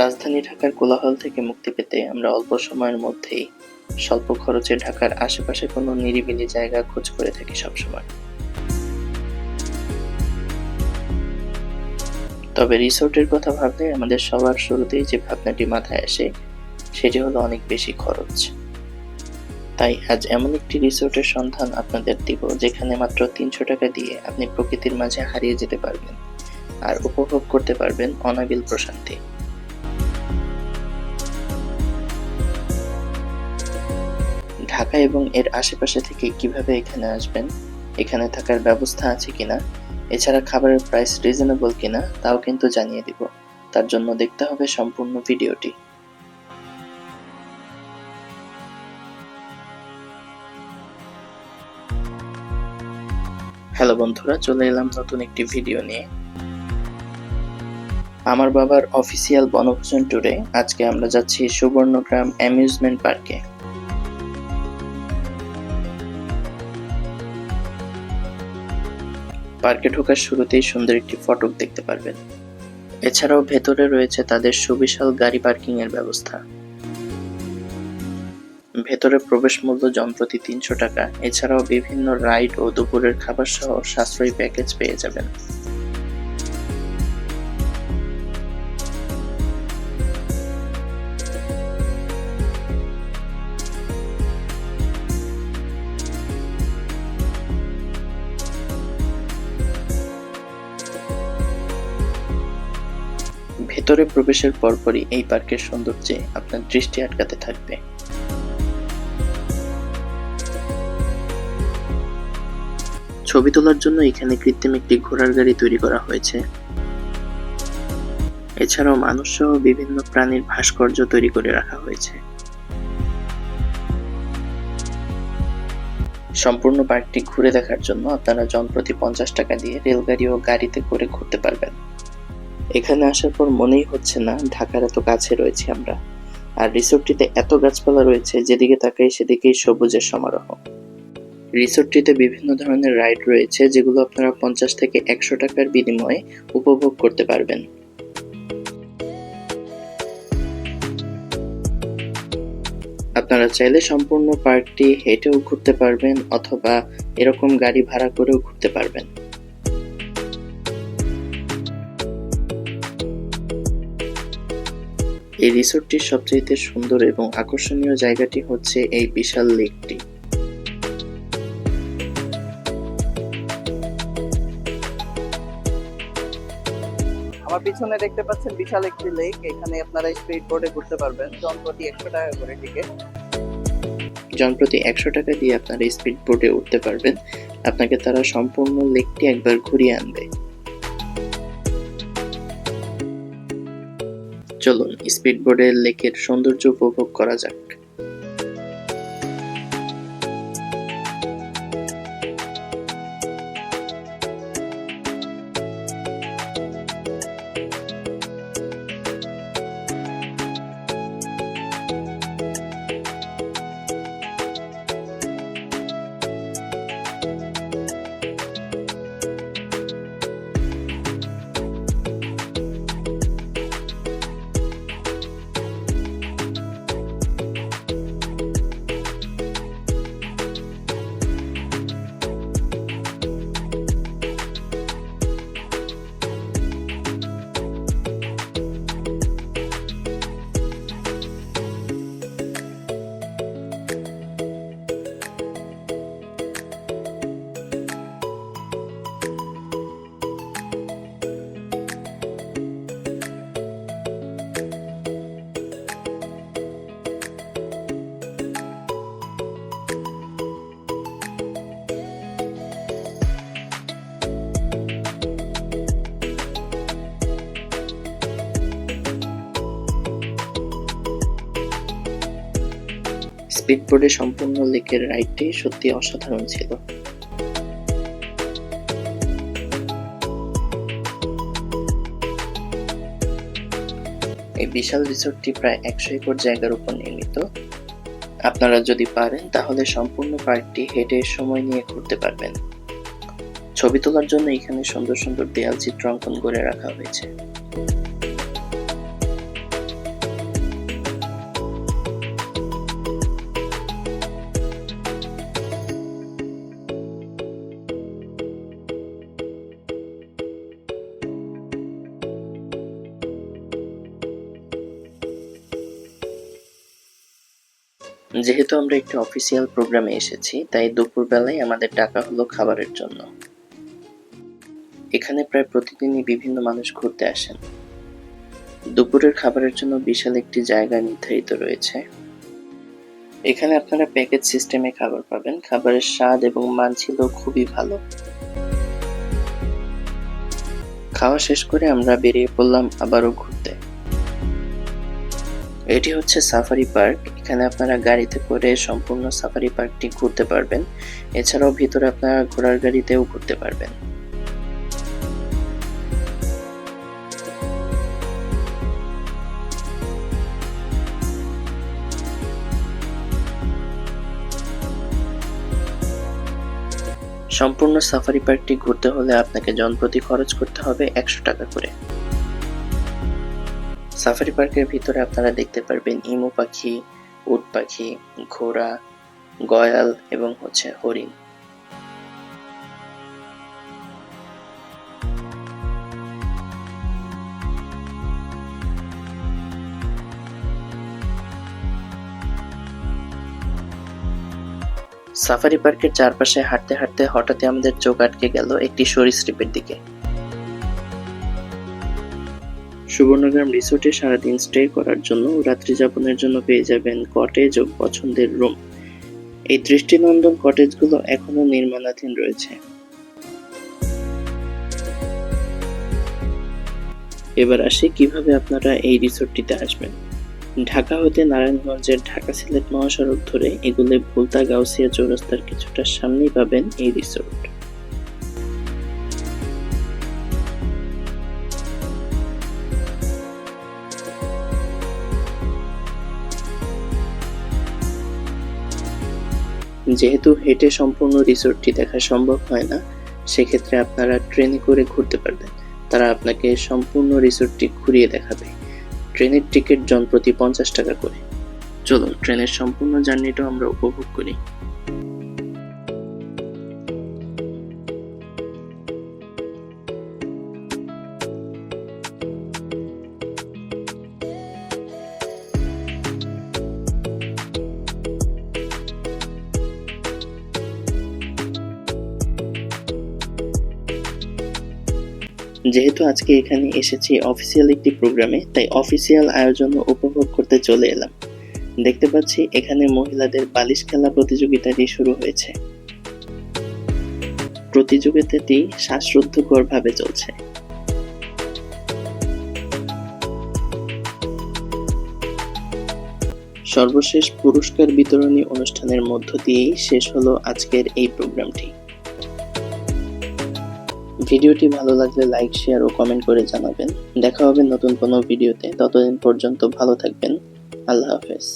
রাজধানী ঢাকার কোলাহল থেকে মুক্তি পেতে আমরা অল্প সময়ের মধ্যেই স্বল্প খরচে ঢাকার আশেপাশে কোনো নিরিবিলি জায়গা খোঁজ করে থাকি সবসময়। তবে রিসোর্টের কথা ভাবলে আমাদের সবার শুরুতেই যে ভাবনাটি মাথায় আসে, সেটি হলো অনেক বেশি খরচ। তাই আজ এমন একটি রিসোর্টের সন্ধান আপনাদের দিব, যেখানে মাত্র তিনশো টাকা দিয়ে আপনি প্রকৃতির মাঝে হারিয়ে যেতে পারবেন আর উপভোগ করতে পারবেন অনাবিল প্রশান্তি। ঢাকা এবং এর আশেপাশে থেকে কীভাবে এখানে আসবেন? এখানে থাকার ব্যবস্থা আছে কিনা? এছাড়া খাবারের প্রাইস রিজনেবল কিনা, তাও কিন্তু জানিয়ে দিব। তার জন্য দেখতে হবে সম্পূর্ণ ভিডিওটি। হ্যালো বন্ধুরা, চলে এলাম নতুন একটি ভিডিও নিয়ে। আমার বাবার অফিসিয়াল বনভোজন ট্যুরে আজকে আমরা যাচ্ছি সুবর্ণগ্রাম অ্যামিউজমেন্ট পার্কে পার্কে ঢোকার শুরুতেই সুন্দর একটি ফটক দেখতে পারবেন। এছাড়াও ভেতরে রয়েছে তাদের সুবিশাল গাড়ি পার্কিং এর ব্যবস্থা। ভেতরে প্রবেশ মূল্য জনপ্রতি তিনশো টাকা। এছাড়াও বিভিন্ন রাইড ও দুপুরের খাবার সহ সাশ্রয়ী প্যাকেজ পেয়ে যাবেন। ভেতরে প্রবেশের পরপরই এই পার্কের সৌন্দর্যে আপনার দৃষ্টি আটকাতে থাকবে। ছবি তোলার জন্য এখানে কৃত্রিম একটি ঘোড়ার গাড়ি তৈরি করা হয়েছে। এছাড়াও মানুষ সহ বিভিন্ন প্রাণীর ভাস্কর্য তৈরি করে রাখা হয়েছে। সম্পূর্ণ পার্কটি ঘুরে দেখার জন্য আপনারা জনপ্রতি পঞ্চাশ টাকা দিয়ে রেলগাড়ি ও গাড়িতে করে ঘুরতে পারবেন। এখানে আসার পর মনেই হচ্ছে না, ঢাকার এত কাছে রয়েছে আমরা। আর রিসোর্টটিতে এত গাছপালা রয়েছে, যেদিকে তাকাই সেদিকেই সবুজের সমারোহ। রিসোর্টটিতে বিভিন্ন ধরনের রাইড রয়েছে, যেগুলো আপনারা পঞ্চাশ থেকে একশো টাকার বিনিময়ে উপভোগ করতে পারবেন। আপনারা চাইলে সম্পূর্ণ পার্কটি হেঁটেও ঘুরতে পারবেন, অথবা এরকম গাড়ি ভাড়া করেও ঘুরতে পারবেন। এই রিসোর্টটির সবচেয়ে সুন্দর এবং আকর্ষণীয় জায়গাটি হচ্ছে এই বিশাল লেকটি। আমার পিছনে দেখতে পাচ্ছেন বিশাল একটি লেক এখানে আপনারা স্পিড বোর্ডে ঘুরতে পারবেন জনপ্রতি একশো টাকা করে টিকিট জনপ্রতি একশো টাকা দিয়ে আপনারা স্পিড বোটে উঠতে পারবেন। আপনাকে তারা সম্পূর্ণ লেকটি একবার ঘুরিয়ে আনবে। চলুন স্পিড বোর্ডের লেকের সৌন্দর্য উপভোগ করা যাক। স্পিডবোর্ডে সম্পূর্ণ লেকের রাইডটি সত্যি অসাধারণ ছিল। এই বিশাল রিসোর্টটি প্রায় একশো একর জায়গার উপর নির্মিত। আপনারা যদি পারেন, তাহলে সম্পূর্ণ পার্কটি হেঁটে সময় নিয়ে ঘুরতে পারবেন। ছবি তোলার জন্য এখানে সুন্দর সুন্দর দেয়াল চিত্র অঙ্কন করে রাখা হয়েছে। যেহেতু আমরা একটি অফিসিয়াল প্রোগ্রামে এসেছি, তাই দুপুরবেলায় আমাদের ডাকা হলো খাবারের জন্য। এখানে প্রায় প্রতিদিনই বিভিন্ন মানুষ ঘুরতে আসেন। দুপুরের খাবারের জন্য বিশাল একটি জায়গা নির্ধারিত রয়েছে। এখানে আপনারা প্যাকেজ সিস্টেমে খাবার পাবেন। খাবারের স্বাদ এবং মান ছিল খুবই ভালো। খাওয়া শেষ করে আমরা বেরিয়ে পড়লাম আবারও ঘুরতে। এটি হচ্ছে সাফারি পার্ক। এখানে আপনারা গাড়িতে করে সম্পূর্ণ সাফারি পার্কটি ঘুরতে পারবেন। এছাড়াও ভিতরে আপনারা ঘোড়ার গাড়িতেও ঘুরতে পারবেন। সম্পূর্ণ সাফারি পার্কটি ঘুরতে হলে আপনাকে জনপ্রতি খরচ করতে হবে একশো টাকা করে। সাফারি পার্কের ভিতরে আপনারা দেখতে পারবেন ইমু পাখি, উট পাখি, ঘোড়া, গয়াল এবং হচ্ছে হরিণ। সাফারি পার্কের চারপাশে হাঁটতে হাঁটতে হঠাৎই আমাদের চোখ আটকে গেল একটি সরীসৃপের দিকে। সুবর্ণগ্রাম রিসোর্টে সারাদিন স্টে করার জন্য রাত্রি যাপনের জন্য পেয়ে যাবেন কটেজ ও পছন্দের রুম। এই দৃষ্টিনন্দন কটেজগুলো এখনও নির্মাণাধীন রয়েছে। এবার আসি কীভাবে আপনারা এই রিসোর্টটিতে আসবেন। ঢাকা হতে নারায়ণগঞ্জের ঢাকা সিলেট মহাসড়ক ধরে এগুলে ভুলতা গাউসিয়া চৌরাস্তার কিছুটা সামনেই পাবেন এই রিসোর্ট। যেহেতু হেঁটে সম্পূর্ণ রিসোর্টটি দেখা সম্ভব হয় না, সেক্ষেত্রে আপনারা ট্রেনে করে ঘুরতে পারবেন। তারা আপনাকে সম্পূর্ণ রিসোর্টটি ঘুরিয়ে দেখাবে। ট্রেনের টিকিট জন প্রতি পঞ্চাশ টাকা করে। চলুন, ট্রেনের সম্পূর্ণ জার্নিটাও আমরা উপভোগ করি। যেহেতু আজকে এখানে এসেছি অফিসিয়াল একটি প্রোগ্রামে তাই অফিসিয়াল আয়োজন উপভোগ করতে চলে এলাম। দেখতে পাচ্ছি এখানে মহিলাদের বালিশ খেলা প্রতিযোগিতাটি শুরু হয়েছে। প্রতিযোগিতাটি শ্বাসরুদ্ধকর ভাবে চলছে। সর্বশেষ পুরস্কার বিতরণী অনুষ্ঠানের মধ্য দিয়েই শেষ হলো আজকের এই প্রোগ্রামটি ভিডিওটি ভালো লাগলে লাইক, শেয়ার ও কমেন্ট করে জানাবেন। দেখা হবে নতুন কোনো ভিডিওতে। ততদিন পর্যন্ত ভালো থাকবেন। আল্লাহ হাফেজ।